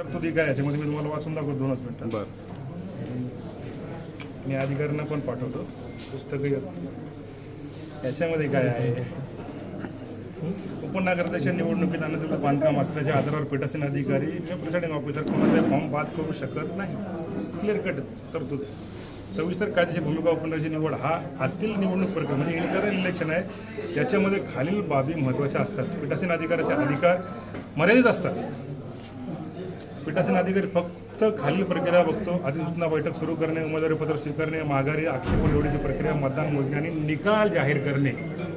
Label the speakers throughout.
Speaker 1: तरतुदी काय याच्यामध्ये मी तुम्हाला वाचून दाखवतो दोनच मिनिटं.
Speaker 2: बरं.
Speaker 1: मी अधिकाऱ्यांना पण पाठवतो. पुस्तकं याच्यामध्ये काय आहे? उपनगराध्यक्ष निवडणुकीत अनधिकृत बांधकाम असल्याच्या आधारावर पीठासीन अधिकारी किंवा प्रिसाइडिंग ऑफिसर कोणाचा फॉर्म बाद करू शकत नाही. क्लिअर कट तरतूद. सविस्तर कायदेशीर भूमिका उपनगराची निवड हा आतील निवडणूक प्रक्रिया म्हणजे इंटरनल इलेक्शन आहे. त्याच्यामध्ये खालील बाबी महत्त्वाच्या असतात. पीठासीन अधिकाऱ्याचे अधिकार मर्यादित असतात. पीठासीन अधिकारी फक्त खालील प्रक्रिया बघतो. अधिसूचना बैठक सुरू करणे उमेदवारी पत्र स्वीकारणे माघारी आक्षेप निवडीची प्रक्रिया मतदान मोजणे आणि निकाल जाहीर करणे.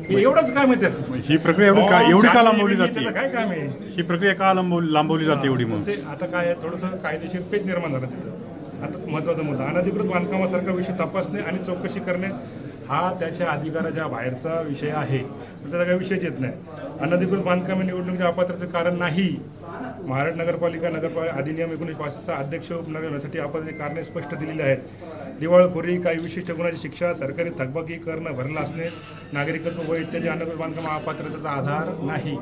Speaker 1: हे एवढंच काम आहे त्याचं.
Speaker 2: ही प्रक्रिया एवढी का एवढी का लांबवली
Speaker 1: त्याचं
Speaker 2: जाते?
Speaker 1: काय काम आहे?
Speaker 2: ही प्रक्रिया का लांबवली लांबवली जाते एवढी मग?
Speaker 1: ते आता काय आहे? थोडंसं कायदेशीर पेच निर्माण झालं तिथं. आता महत्त्वाचा मुद्दा. अनधिकृत बांधकामासारखा विषय तपासणे आणि चौकशी करणे हा त्याच्या अधिकाराच्या बाहेरचा विषय आहे. त्याचा काही विषयच येत नाही. अनधिकृत बांधकाम हे निवडणुकीच्या अपात्रतेचं कारण नाही. महाराष्ट्र नगरपालिका नगरपालिका अधिनियम एकोणीसशे पासष्टचा अध्यक्ष उपनगर होण्यासाठी अपात्रतेची कारणे स्पष्ट दिलेली आहेत. दिवाळखोरी काही विशिष्ट गुन्ह्याची शिक्षा सरकारी थकबाकी करणं भरलं असणे नागरिकत्व व इत्यादी अनधिकृत बांधकाम अपात्रतेचा आधार नाही.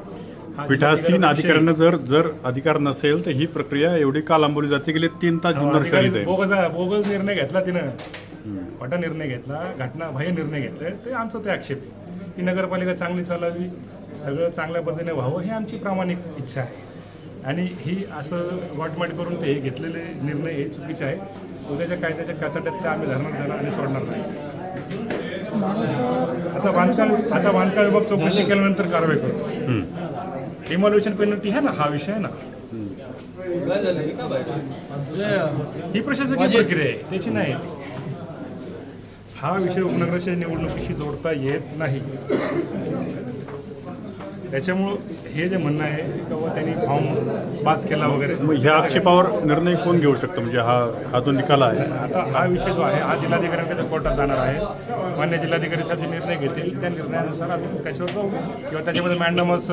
Speaker 2: पीठासीन अधिकाऱ्यांना जर जर अधिकार नसेल तर ही प्रक्रिया एवढी का लांबवली जाते गेले तीन तास
Speaker 1: बोगस बोगस निर्णय घेतला तिनं. खोटा निर्णय घेतला घटना भय निर्णय घेतलाय ते आमचं ते आक्षेप आहे. ही नगरपालिका चांगली चालावी सगळं चांगल्या पद्धतीने व्हावं ही आमची प्रामाणिक इच्छा आहे. आणि ही असं वाटमाट करून ते घेतलेले निर्णय हे चुकीचे आहे. उद्याच्या कायद्याच्या कसाट्यात ते आम्ही धरणार त्याला आणि सोडणार नाही. आता बांधकाम आता बांधकाम विभाग चौकशी केल्यानंतर कारवाई करतो डिमॉल्युशन पेनल्टी आहे ना हा विषय आहे ना. ही प्रशासकीय प्रक्रिया आहे त्याची नाही. हा विषय उपनगराच्या निवडणुकीशी जोडता येत नाही. त्याच्यामुळं हे जे म्हणणं आहे की बाबा त्यांनी फॉर्म बाद केला वगैरे.
Speaker 2: मग ह्या आक्षेपावर निर्णय कोण घेऊ शकतं? म्हणजे हा हा जो निकाल आहे.
Speaker 1: आता हा विषय जो आहे हा जिल्हाधिकाऱ्यांकडे कोर्टात जाणार आहे. मान्य जिल्हाधिकारी साहेब जे निर्णय घेतील त्या निर्णयानुसार आम्ही त्याच्यावर जाऊ. किंवा त्याच्यामध्ये मॅन्डमस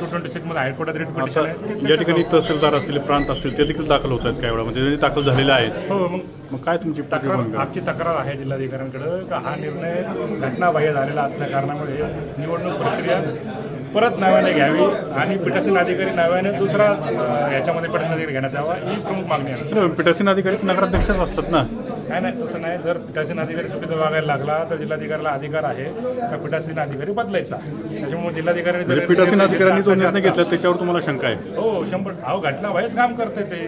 Speaker 1: टू ट्वेंटी सिक्समध्ये हायकोर्टात रिट पिटिशन आहे.
Speaker 2: या ठिकाणी तहसीलदार असतील प्रांत असतील ते देखील दाखल होत आहेत काही वेळा म्हणजे दाखल झालेले आहेत.
Speaker 1: हो मग
Speaker 2: मग काय तुमची
Speaker 1: तक्रार आमची तक्रार आहे जिल्हाधिकाऱ्यांकडे का हा निर्णय घटनाबाह्य झालेला असल्या कारणामुळे निवडणूक प्रक्रिया परत नव्याने घ्यावी आणि पीठासीन अधिकारी नव्याने दुसरा अं, याच्यामध्ये पीठासीन अधिकारी घेण्यात यावा ही प्रमुख मागणी आहे.
Speaker 2: पीठासीन अधिकारी तर नगराध्यक्षच असतात ना?
Speaker 1: नाही नाही तसं नाही. जर पीठासीन अधिकारी चुकीचं वागायला लागला तर जिल्हाधिकाऱ्याला अधिकार आहे का पीठासीन अधिकारी बदलायचा? त्याच्यामुळे जिल्हाधिकारी
Speaker 2: म्हणजे पीठासीन अधिकाऱ्यांनी जो निर्णय घेतला त्याच्यावर तुम्हाला शंका आहे?
Speaker 1: हो शंभर अहो घटनाबाह्यच काम करते ते.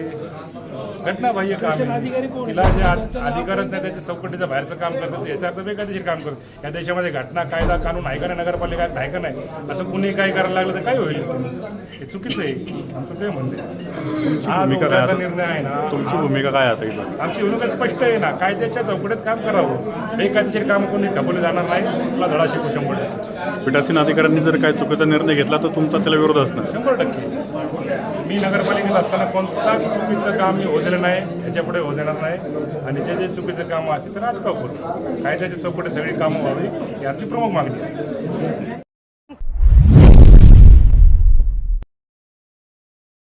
Speaker 1: घटनाबाह्य काम आहे. तिला जे आ- अधिकारच नाही त्याच्या चौकटीचं बाहेरचं काम करतात याचा अर्थ बेकायदेशीर काम करतात या देशामध्ये घटना कायदा कानून आहे का नाही नगरपालिका आहे का नाही असं कुणी काही करायला लागलं तर काय होईल? हे चुकीचं आहे. आमचं ते म्हणते हा
Speaker 2: भूमिका काय
Speaker 1: लोकांचा
Speaker 2: आता?
Speaker 1: निर्णय आहे ना.
Speaker 2: तुमची भूमिका काय आता इथं?
Speaker 1: आमची भूमिका स्पष्ट आहे ना. कायद्याच्या चौकटीत काम करावं. बेकायदेशीर काम कोणी खपवले जाणार नाही. तुला धडा शिकू शंभर टक्के.
Speaker 2: पीठासीन अधिकाऱ्यांनी जर काय चुकीचा निर्णय घेतला तर तुमचा त्याला विरोध असणार.
Speaker 1: शंभर टक्के. मी नगरपालिकेत असताना कोणता चुकीचं काम मी होलेलं नाही याच्यापुढे हो देणार नाही. आणि जे जे चुकीचं काम असतील तर अटकाव करू. कायद्याच्या चौकटी सगळी कामं व्हावी ही आमची प्रमुख मागणी आहे.